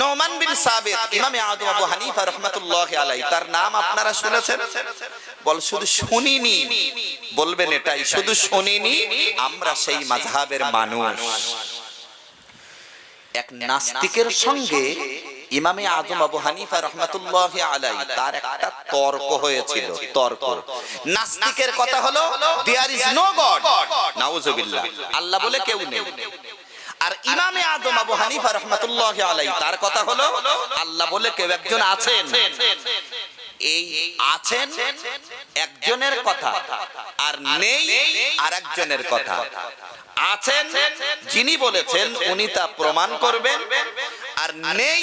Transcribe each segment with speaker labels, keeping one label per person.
Speaker 1: নোমান বিন সাবিত, ইমামে আদম আবু হানিফা রহমাতুল্লাহ আলাই তার নাম আপনারা শুনেছেন? বল, শুধু শুনিনি। বলবেন এটাই, শুধু শুনিনি, আমরা সেই মাযহাবের মানুষ। এক নাস্তিকের সঙ্গে ইমামে আজম আবু হানিফা রহমাতুল্লাহ আলাই তার একটা তর্ক হয়েছিল, তর্ক। নাস্তিকের কথা হলো দেয়ার ইজ নো গড নাউজুবিল্লাহ। আল্লাহ বলে কেউ নেই। আর ইমামে আজম আবু হানিফা রহমাতুল্লাহ আলাই তার কথা হলো, আল্লাহ বলে কেউ একজন আছেন। এই আছেন একজনের কথা, আর নেই কথা। আছেন যিনি বলেছেন, উনি তা প্রমাণ করবেন, আর নেই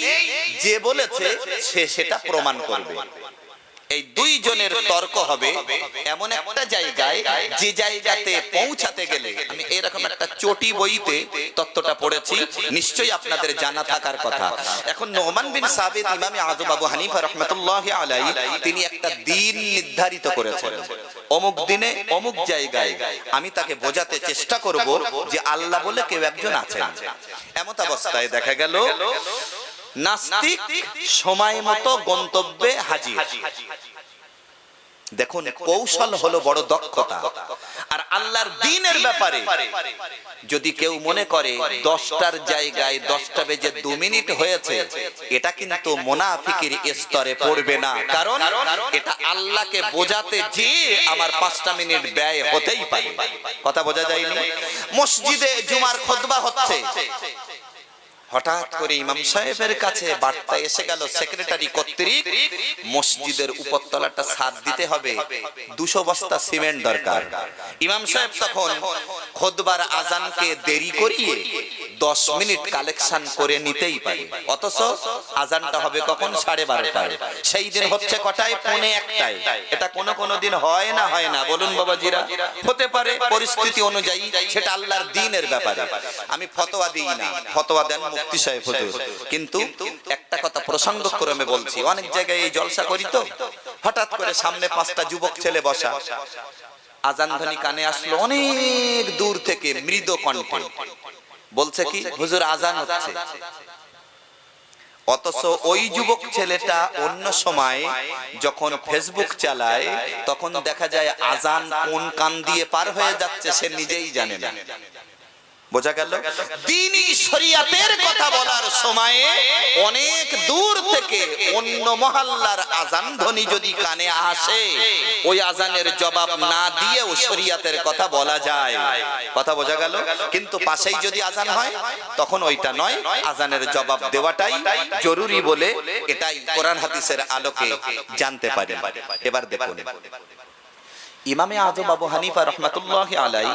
Speaker 1: যে বলেছে, সে সেটা প্রমাণ করবে। এই দুইজনের তর্ক হবে এমন একটা জায়গায়, যে জায়গাতে পৌঁছাতে গেলে, আমি এরকম একটা চটি বইতে তত্ত্বটা পড়েছি, নিশ্চয়ই আপনাদের জানা থাকার কথা। এখন নোমান বিন সাবিত, ইমামে আজম আবু হানিফা রহমতুল্লাহ আলাই তিনি একটা দিন নির্ধারিত করেছেন। অমুক দিনে, অমুক জায়গায় আমি তাকে বোঝাতে চেষ্টা করব যে আল্লাহ বলে কেউ একজন আছেন। এমত অবস্থায় দেখা গেল, নাস্তিক সময় মতো গন্তব্যে হাজির। দেখুন, কৌশল হলো বড় দক্ষতা। আর আল্লাহর দিনের ব্যাপারে যদি কেউ মনে করে দশটার জায়গায় দশটা বেজে দু মিনিট হয়েছে, এটা কিন্তু মোনাফিকের স্তরে পড়বে না। কারণ এটা আল্লাহকে বোঝাতে যে আমার পাঁচটা মিনিট ব্যয় হতেই পারে। কথা বোঝা যায়নি? মসজিদে জুমার খোদবা হচ্ছে। হঠাৎ করে ইমাম সাহেবের কাছে বার্তা এসে গেল, সেক্রেটারি কর্তৃক মসজিদের উপরতলাটা সাদ দিতে হবে। দুশো বস্তা সিমেন্ট দরকার। ইমাম সাহেব তখন খোদবার আজানকে দেরি করিয়ে দশ মিনিট কালেকশন করে নিতেই পারে। অথচ আজানটা হবে কখন? সাড়ে বারোটায়। সেই দিন হচ্ছে কটায়? পৌনে একটায়। এটা কোনো কোনো দিন হয় না হয় না। বলুন বাবাজিরা, হতে পারে পরিস্থিতি অনুযায়ী সেটা আল্লাহর দিনের ব্যাপারে। আমি ফতোয়া দিই না। ফতোয়া দেন মুফতি সাহেব হুজুর কিন্তু একটা কথা প্রসঙ্গক্রমে বলছি। অনেক জায়গায় এই জলসা করি তো। হঠাৎ করে সামনে পাঁচটা যুবক ছেলে বসা। আজান ধ্বনি কানে আসলো অনেক দূর থেকে মৃদ কণ্ঠে। বলছে কি হুজুর আজান হচ্ছে। অথচ ওই যুবক ছেলেটা অন্য সময় যখন ফেসবুক চালায় তখন দেখা যায় আজান কোন কান দিয়ে পার হয়ে যাচ্ছে সে নিজেই জানে না। বোঝা গেল? দিনই শরিয়াতের কথা বলার সময়ে অনেক দূর থেকে অন্য মহল্লার আজান ধ্বনি যদি কানে আসে, ওই আজানের জবাব না দিয়েও শরিয়াতের কথা বলা যায়। কথা বোঝা গেল? কিন্তু পাশেই যদি আজান হয়, তখন ওইটা নয়, আজানের জবাব দেওয়াটাই জরুরি বলে এটাই কোরআন হাদিসের আলোকে জানতে পারে এবার দেখুন। ইমামে আজম আবু হানিফা রহমাতুল্লাহ আলাই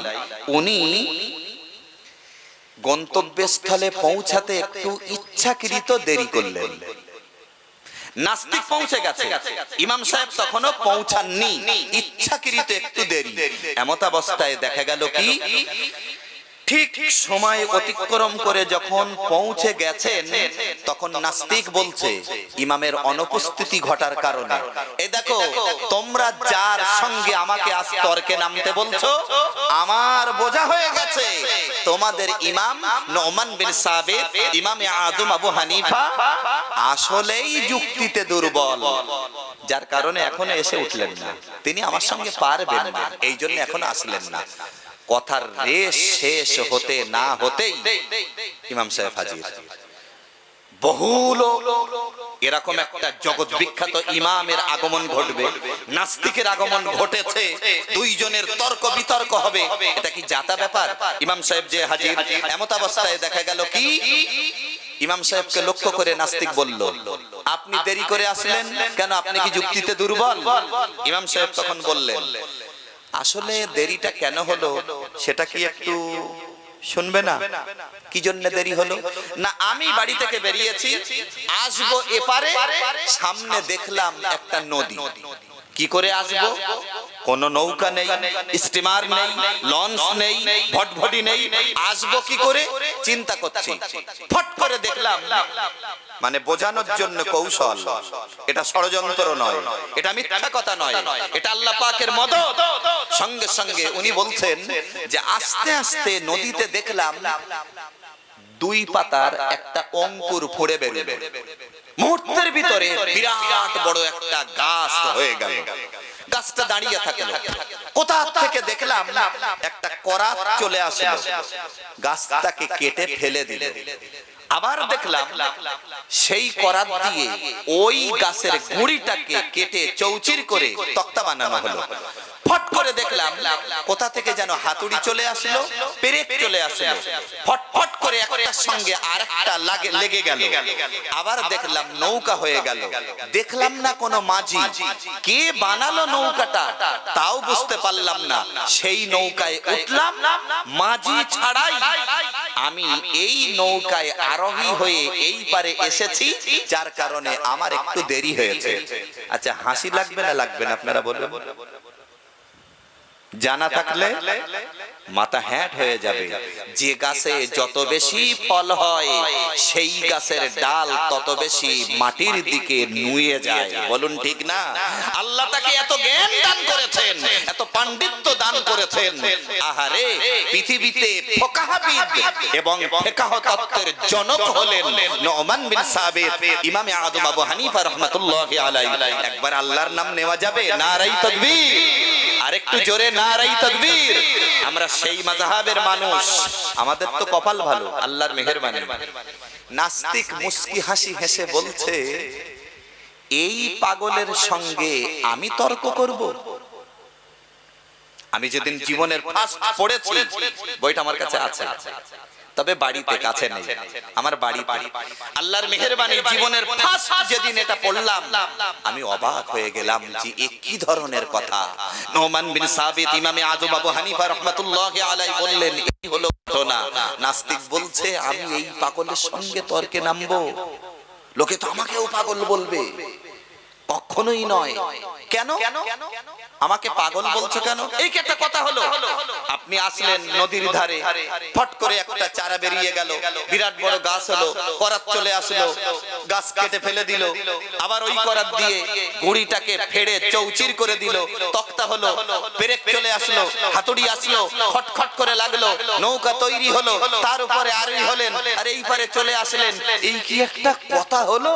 Speaker 1: উনি গন্তব্যস্থলে পৌঁছাতে একটু ইচ্ছাকৃত দেরি করলেন। নাস্তিক পৌঁছে গেছে। ইমাম সাহেব তখনও পৌঁছাননি। ইচ্ছাকৃত একটু দেরি। এমত অবস্থায় দেখা গেল কি? ঠিক সময় অতিক্রম করে যখন পৌঁছে গেছেন, তখন নাস্তিক বলছে, ইমামের অনুপস্থিতি ঘটার কারণে। এ দেখো, তোমরা যার সঙ্গে আমাকে আজ তর্কে নামতে বলছো, আমার বোঝা হয়ে গেছে, তোমাদের ইমাম নোমান বিন সাবিত, ইমামে আদম আবু হানিফা আসলেই যুক্তিতে দুর্বল। যার কারণে এখনও এসে উঠলেন না। তিনি আমার সঙ্গে পারবেন না, এই জন্য এখন আসলেন না। কথার রেশ শেষ হতে না হতেই ইমাম সাহেব হাজির। বহু এরকম একটা জগৎ বিখ্যাত ইমামের আগমন ঘটবে। নাস্তিকের আগমন ঘটেছে। দুইজনের তর্ক বিতর্ক হবে। এটা কি জাতা ব্যাপার? ইমাম সাহেব যে হাজির এমত অবস্থায় দেখা গেল কি? ইমাম সাহেবকে লক্ষ্য করে নাস্তিক বলল আপনি দেরি করে আসলেন? কেন আপনি কি যুক্তিতে দুর্বল? ইমাম সাহেব তখন বললেন আসলে দেরিটা কেন হলো, সেটা কি একটু শুনবে না? কি জন্য দেরি হলো? না, আমি বাড়ি থেকে বেরিয়েছি, আসব এপারে, সামনে দেখলাম একটা নদী। কি করে আসব? কোন নৌকা নেই, স্টিমার নেই, লঞ্চ নেই, ভটভটি নেই, আসব কি করে? চিন্তা করছি। ফট করে দেখলাম মানে বোঝানোর জন্য কৌশল। এটা ষড়যন্ত্র নয়, এটা মিথ্যা কথা নয়, এটা আল্লাহ পাকের মদত। সঙ্গে সঙ্গে উনি বলছেন যে আস্তে আস্তে নদীতে দেখলাম দুই পাতার একটা অঙ্কুর ফোড়ে বেরোবে। মুহূর্তের ভিতরে বিরাট বড় একটা গাছ হয়ে গেল। গাছটা দাঁড়িয়ে থাকল। কোথা থেকে দেখলাম একটা করাত চলে আসলো। গাছটাকে কেটে ফেলে দিল। আবার দেখলাম সেই করাত দিয়ে ওই গাছের গুড়িটাকে কেটে চৌচির করে তক্তা বানানো হলো। ফট করে দেখলাম কোথা থেকে যেন হাতুড়ি চলে আসলো পেরেক চলে আসলো। ফট ফট করে একটার সঙ্গে আর একটা লাগে লেগে গেল। আবার দেখলাম নৌকা হয়ে গেল। দেখলাম না কোনো মাঝি। কে বানালো নৌকাটা? তাও বুঝতে পারলাম না। সেই নৌকায় উঠলাম। মাঝি ছাড়াই আমি এই নৌকায় আরোহী হয়ে এই পারে এসেছি, যার কারণে আমার একটু দেরি হয়েছে। আচ্ছা হাসি লাগবে না লাগবে না আপনারা বলবেন জানা থাকলে মাথা হ্যাট হয়ে যাবে। যে গাছে যত বেশি ফল হয়, সেই গাছের ডাল তত বেশি মাটির দিকে নুয়ে যায়। বলুন ঠিক না? আল্লাহ তাকে এত জ্ঞান দান করেছেন, এত পাণ্ডিত্য দান করেছেন। আহারে, পৃথিবীতে ফোকাহাবিদ এবং ফিকাহ তত্ত্বের জনক হলেন নোমান বিন সাবিত, ইমামে আদম আবু হানিফা রাহমাতুল্লাহি আলাইহি। একবার আল্লাহর নাম নেওয়া যাবে? নারাই তাকবীর। আরেকটু জোরে নারাই তকবীর। আমরা সেই মাযহাবের মানুষ। আমাদের তো কপাল ভালো। আল্লাহর মেহেরবানি। নাস্তিক মুস্কি হাসি হেসে বলছে এই পাগলের সঙ্গে আমি তর্ক করব। আমি যেদিন জীবনের ফার্স্ট পড়েছি বইটা আমার কাছে আছে। তবে বাড়িতে কাছে নেই। আমার বাড়িতে। আল্লাহর মেহেরবানি জীবনের ফার্স্ট যেদিন এটা পড়লাম আমি অবাক হয়ে গেলাম যে এ কি ধরনের কথা? নোমান বিন সাবিত ইমামে আজম আবু হানিফা রাহমাতুল্লাহি আলাইহি বললেন এই হলো ঘটনা। নাস্তিক বলছে আমি এই পাগলের সঙ্গে তর্কে নামবো। লোকে তো আমাকেও পাগল বলবে। কখনোই নয়। কেন? আমাকে পাগল বলছো কেন? এই কি একটা কথা হলো। আপনি আসলেন নদীর ধারে। ফট করে একটা চারা বেরিয়ে গেল। বিরাট বড় গাছ হলো। করাত চলে আসলো। গাছ কেটে ফেলে দিল। আবার ওই করাত দিয়ে গুড়িটাকে ফেড়ে চৌচির করে দিল। তক্তা হলো। পেরেক চলে আসলো। হাতুড়ি আসলো। খটখট করে লাগল। নৌকা তৈরি হলো। তার উপরে আরোহী হলেন। আর এই পারে চলে আসলেন। এই কি একটা কথা হলো?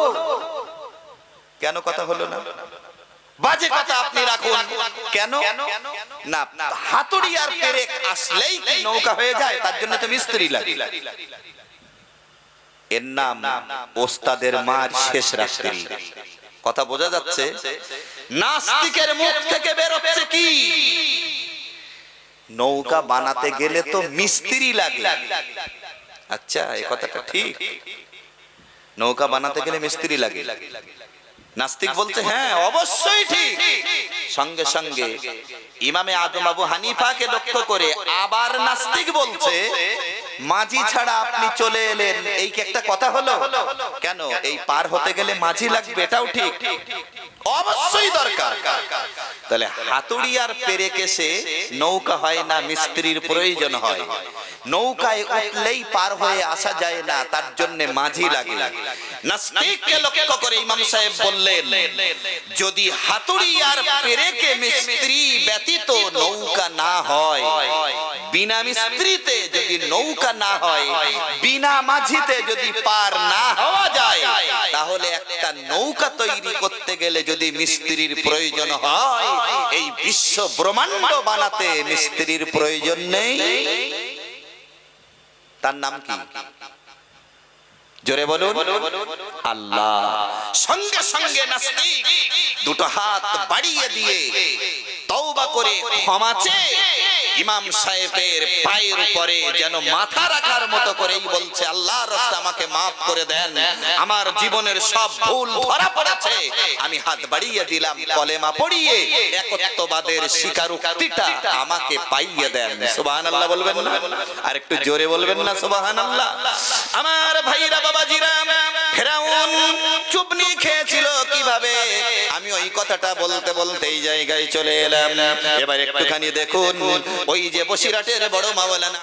Speaker 1: কেন কথা হলো না? বাজে কথা আপনি রাখুন। কেন? না হাতুড়ি আর পেরেক আসলেই কি নৌকা হয়ে যায়? তার জন্য তো মিস্ত্রি লাগে। এর নাম ওস্তাদের মার শেষ রাত্রি। কথা বোঝা যাচ্ছে? নাস্তিকের মুখ থেকে বেরোচ্ছে কি? নৌকা বানাতে গেলে তো মিস্ত্রি লাগে। আচ্ছা এই কথাটা ঠিক। নৌকা বানাতে গেলে মিস্ত্রি লাগে। নাস্তিক বলছে হ্যাঁ অবশ্যই ঠিক। সঙ্গে সঙ্গে ইমামে আদম আবু হানিফাকে লক্ষ্য করে আবার নাস্তিক বলছে মাঝি ছাড়া আপনি চলে এলেন। এই কি একটা কথা হলো? কেন? এই পার হতে গেলে মাঝি লাগবে, এটাও ঠিক। অবশ্যই দরকার। তাহলে হাতুড়ি আর পেরে কেসে নৌকা হয় না, মিস্ত্রির প্রয়োজন হয়। নৌকায় উঠলেই পার হয়ে আসা যায় না, তার জন্য মাঝি লাগে। নাস্তিককে লক্ষ্য করে ইমাম সাহেব বললেন, যদি হাতুড়ি আর পেরেকে মিস্ত্রি ব্যতীত নৌকা না হয় বিনা মিস্ত্রিতে যদি নৌকা না হয় বিনা মাঝিতে যদি পার না হওয়া যায় তাহলে একটা নৌকা তৈরি করতে গেলে যদি মিস্ত্রির প্রয়োজন হয় এই বিশ্ব ব্রহ্মাণ্ড বানাতে মিস্ত্রির প্রয়োজন নেই। তার নাম কি? জোরে বলুন। আল্লাহ। সঙ্গে সঙ্গে নাস্তিক দুটো হাত বাড়িয়ে দিয়ে তওবা করে ক্ষমা চেয়ে ইমাম সাহেবের পায়ের উপরে যেন মাথা রাখার মতো করেই বলছে, আল্লাহ রাস্তা আমাকে মাফ করে দেন। আমার জীবনের সব ভুল ধরা পড়েছে। আমি হাত বাড়িয়ে দিলাম, কলেমা পড়িয়ে একত্ববাদের স্বীকারোক্তিটা আমাকে পাইয়ে দেন। সুবহানাল্লাহ বলবেন না? আর একটু জোরে বলবেন না, সুবহানাল্লাহ? আমার ভাইরা, বাবাজিরা ফেরাউন চুপনি খেয়েছিল কীভাবে? আমি ওই কথাটা বলতে বলতে এই জায়গায় চলে এলাম। এবার একটুখানি দেখুন, ওই যে বসিরাটের বড় মাওলানা।